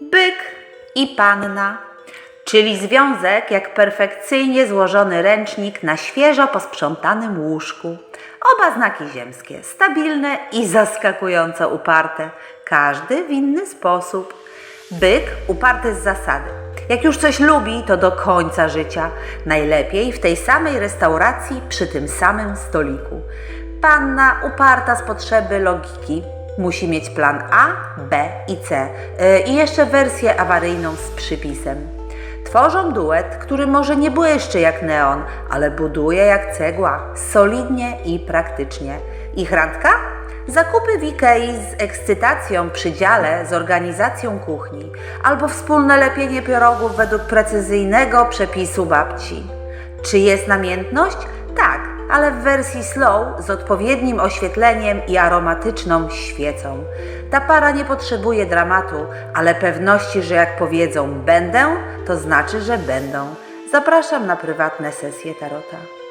byk i panna, czyli związek jak perfekcyjnie złożony ręcznik na świeżo posprzątanym łóżku. Oba znaki ziemskie, stabilne i zaskakująco uparte, każdy w inny sposób. Byk uparty z zasady. Jak już coś lubi, to do końca życia. Najlepiej w tej samej restauracji przy tym samym stoliku. Panna uparta z potrzeby logiki. Musi mieć plan A, B i C. Yy, I jeszcze wersję awaryjną z przypisem. Tworzą duet, który może nie błyszczy jak neon, ale buduje jak cegła, solidnie i praktycznie. Ich randka? Zakupy w Ikei z ekscytacją przy dziale z organizacją kuchni, albo wspólne lepienie pierogów według precyzyjnego przepisu babci. Czy jest namiętność? Ale w wersji slow z odpowiednim oświetleniem i aromatyczną świecą. Ta para nie potrzebuje dramatu, ale pewności, że jak powiedzą będę, to znaczy, że będą. Zapraszam na prywatne sesje tarota.